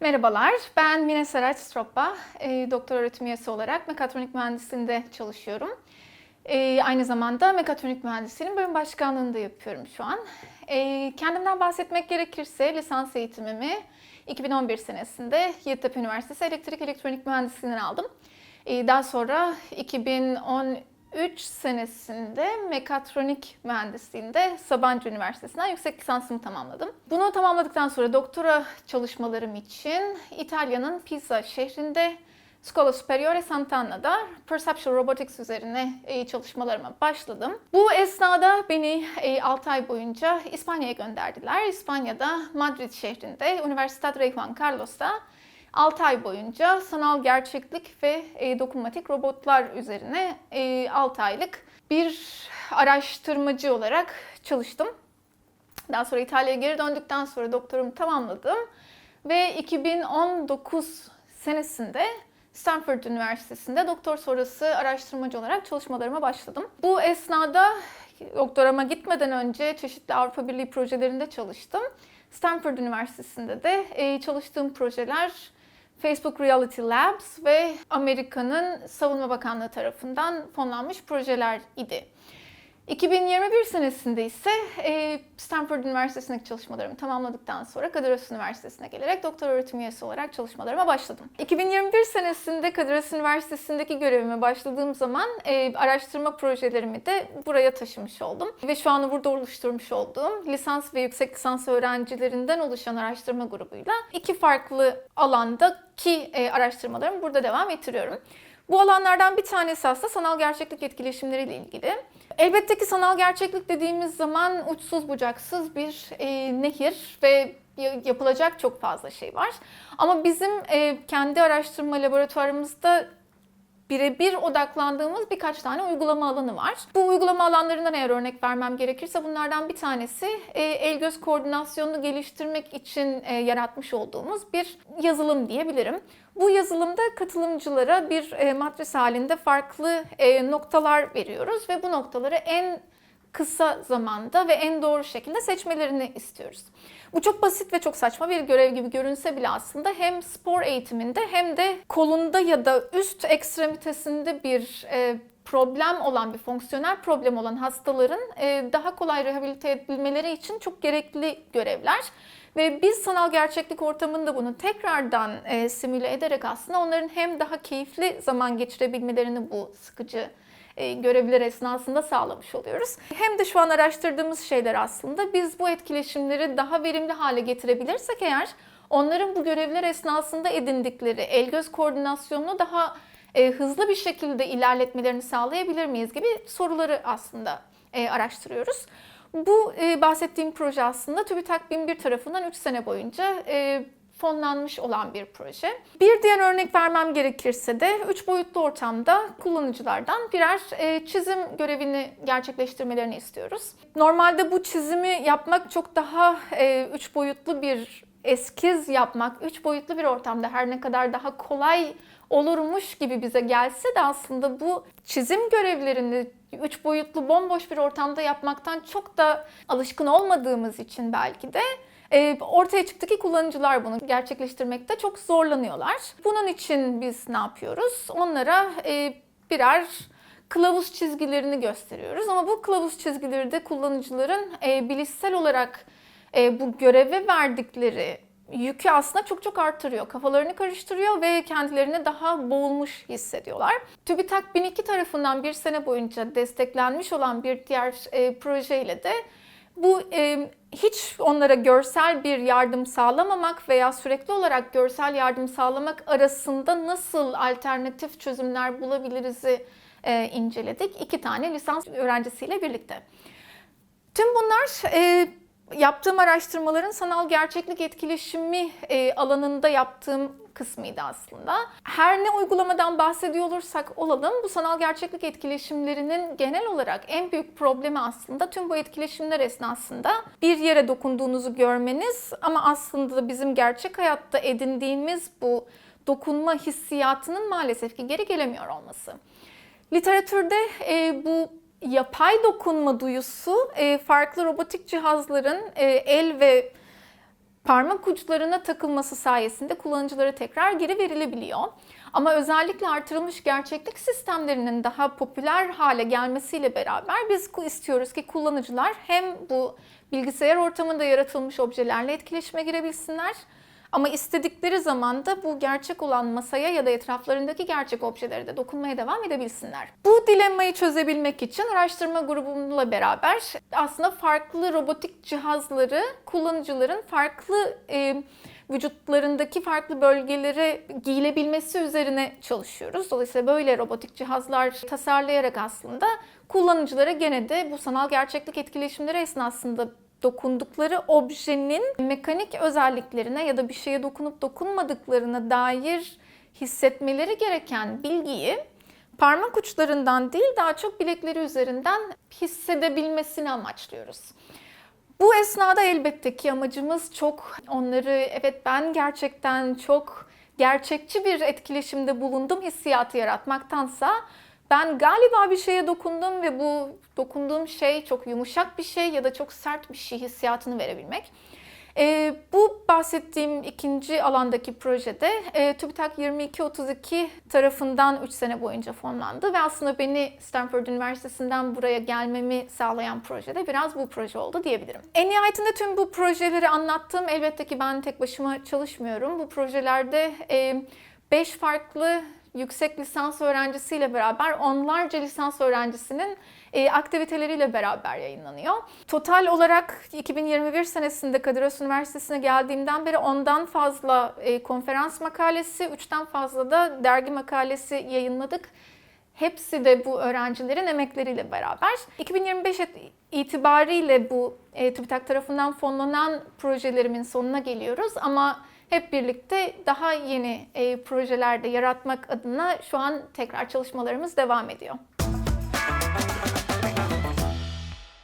Merhabalar, ben Mine Saraç Stroppa. E, doktor öğretim üyesi olarak mekatronik mühendisliğinde çalışıyorum. E, aynı zamanda mekatronik mühendisliğinin bölüm başkanlığını da yapıyorum şu an. E, kendimden bahsetmek gerekirse lisans eğitimimi 2011 senesinde Yeditepe Üniversitesi Elektrik Elektronik Mühendisliğinden aldım. E, daha sonra 2013 senesinde mekatronik mühendisliğinde Sabancı Üniversitesi'nden yüksek lisansımı tamamladım. Bunu tamamladıktan sonra doktora çalışmalarım için İtalya'nın Pisa şehrinde Scuola Superiore Sant'Anna'da Perceptual Robotics üzerine e, çalışmalarıma başladım. Bu esnada beni 6 ay boyunca İspanya'ya gönderdiler. İspanya'da Madrid şehrinde Universidad Rey Juan Carlos'ta 6 ay boyunca sanal gerçeklik ve e, dokunmatik robotlar üzerine e, 6 aylık bir araştırmacı olarak çalıştım. Daha sonra İtalya'ya geri döndükten sonra doktorumu tamamladım ve 2019 senesinde Stanford Üniversitesi'nde doktor sonrası araştırmacı olarak çalışmalarıma başladım. Bu esnada doktorama gitmeden önce çeşitli Avrupa Birliği projelerinde çalıştım. Stanford Üniversitesi'nde de e, çalıştığım projeler Facebook Reality Labs ve Amerika'nın Savunma Bakanlığı tarafından fonlanmış projeler idi. 2021 senesinde ise e, Stanford Üniversitesi'ndeki çalışmalarımı tamamladıktan sonra Kadir Has Üniversitesi'ne gelerek doktor öğretim üyesi olarak çalışmalarıma başladım. 2021 senesinde Kadir Has Üniversitesi'ndeki görevime başladığım zaman e, araştırma projelerimi de buraya taşımış oldum. Ve şu anda burada oluşturmuş olduğum lisans ve yüksek lisans öğrencilerinden oluşan araştırma grubuyla iki farklı alandaki e, araştırmalarımı burada devam ettiriyorum. Bu alanlardan bir tanesi aslında sanal gerçeklik etkileşimleriyle ilgili. Elbette ki sanal gerçeklik dediğimiz zaman uçsuz bucaksız bir e, nehir ve yapılacak çok fazla şey var. Ama bizim e, kendi araştırma laboratuvarımızda birebir odaklandığımız birkaç tane uygulama alanı var. Bu uygulama alanlarından eğer örnek vermem gerekirse bunlardan bir tanesi e, el göz koordinasyonunu geliştirmek için e, yaratmış olduğumuz bir yazılım diyebilirim. Bu yazılımda katılımcılara bir e, matris halinde farklı noktalar veriyoruz ve bu noktaları en kısa zamanda ve en doğru şekilde seçmelerini istiyoruz. Bu çok basit ve çok saçma bir görev gibi görünse bile aslında hem spor eğitiminde hem de kolunda ya da üst ekstremitesinde bir e, problem olan bir fonksiyonel problem olan hastaların e, daha kolay rehabilite edilmeleri için çok gerekli görevler. Ve biz sanal gerçeklik ortamında bunu tekrardan e, simüle ederek aslında onların hem daha keyifli zaman geçirebilmelerini bu sıkıcı görevler esnasında sağlamış oluyoruz. Hem de şu an araştırdığımız şeyler aslında biz bu etkileşimleri daha verimli hale getirebilirsek eğer onların bu görevler esnasında edindikleri el göz koordinasyonunu daha e, hızlı bir şekilde ilerletmelerini sağlayabilir miyiz gibi soruları aslında e, araştırıyoruz. Bu e, bahsettiğim proje aslında TÜBİTAK 1001 tarafından 3 sene boyunca e, fonlanmış olan bir proje. Bir diğer örnek vermem gerekirse de 3 boyutlu ortamda kullanıcılardan birer e, çizim görevini gerçekleştirmelerini istiyoruz. Normalde bu çizimi yapmak çok daha 3 boyutlu bir eskiz yapmak, 3 boyutlu bir ortamda her ne kadar daha kolay olurmuş gibi bize gelse de aslında bu çizim görevlerini üç boyutlu bomboş bir ortamda yapmaktan çok da alışkın olmadığımız için belki de e, ortaya çıktı ki kullanıcılar bunu gerçekleştirmekte çok zorlanıyorlar. Bunun için biz ne yapıyoruz? Onlara e, birer kılavuz çizgilerini gösteriyoruz. Ama bu kılavuz çizgileri de kullanıcıların e, bilişsel olarak bu göreve verdikleri yükü aslında çok çok artırıyor. Kafalarını karıştırıyor ve kendilerini daha boğulmuş hissediyorlar. TÜBİTAK 1002 tarafından bir sene boyunca desteklenmiş olan bir diğer e, projeyle de bu e, hiç onlara görsel bir yardım sağlamamak veya sürekli olarak görsel yardım sağlamak arasında nasıl alternatif çözümler bulabiliriz'i e, inceledik. İki tane lisans öğrencisiyle birlikte. Tüm bunlar e, yaptığım araştırmaların sanal gerçeklik etkileşimi e, alanında yaptığım kısmıydı aslında. Her ne uygulamadan bahsediyor olursak olalım bu sanal gerçeklik etkileşimlerinin genel olarak en büyük problemi aslında tüm bu etkileşimler esnasında bir yere dokunduğunuzu görmeniz ama aslında bizim gerçek hayatta edindiğimiz bu dokunma hissiyatının maalesef ki geri gelemiyor olması. Literatürde e, bu yapay dokunma duyusu e, farklı robotik cihazların e, el ve parmak uçlarına takılması sayesinde kullanıcılara tekrar geri verilebiliyor. Ama özellikle artırılmış gerçeklik sistemlerinin daha popüler hale gelmesiyle beraber biz istiyoruz ki kullanıcılar hem bu bilgisayar ortamında yaratılmış objelerle etkileşime girebilsinler ama istedikleri zaman da bu gerçek olan masaya ya da etraflarındaki gerçek objelere de dokunmaya devam edebilsinler. Bu dilemmayı çözebilmek için araştırma grubumla beraber aslında farklı robotik cihazları kullanıcıların farklı e, vücutlarındaki farklı bölgelere giyilebilmesi üzerine çalışıyoruz. Dolayısıyla böyle robotik cihazlar tasarlayarak aslında kullanıcılara gene de bu sanal gerçeklik etkileşimleri esnasında dokundukları objenin mekanik özelliklerine ya da bir şeye dokunup dokunmadıklarına dair hissetmeleri gereken bilgiyi parmak uçlarından değil daha çok bilekleri üzerinden hissedebilmesini amaçlıyoruz. Bu esnada elbette ki amacımız çok onları evet ben gerçekten çok gerçekçi bir etkileşimde bulundum hissiyatı yaratmaktansa ben galiba bir şeye dokundum ve bu dokunduğum şey çok yumuşak bir şey ya da çok sert bir şey hissiyatını verebilmek. E, bu bahsettiğim ikinci alandaki projede e, TÜBİTAK 2232 tarafından 3 sene boyunca fonlandı ve aslında beni Stanford Üniversitesi'nden buraya gelmemi sağlayan projede biraz bu proje oldu diyebilirim. En nihayetinde tüm bu projeleri anlattım. Elbette ki ben tek başıma çalışmıyorum. Bu projelerde 5 e, farklı yüksek lisans öğrencisiyle beraber onlarca lisans öğrencisinin e, aktiviteleriyle beraber yayınlanıyor. Total olarak 2021 senesinde Kadir Has Üniversitesi'ne geldiğimden beri ondan fazla e, konferans makalesi, üçten fazla da dergi makalesi yayınladık. Hepsi de bu öğrencilerin emekleriyle beraber. 2025 itibariyle bu e, TÜBİTAK tarafından fonlanan projelerimin sonuna geliyoruz ama hep birlikte daha yeni e, projelerde yaratmak adına şu an tekrar çalışmalarımız devam ediyor.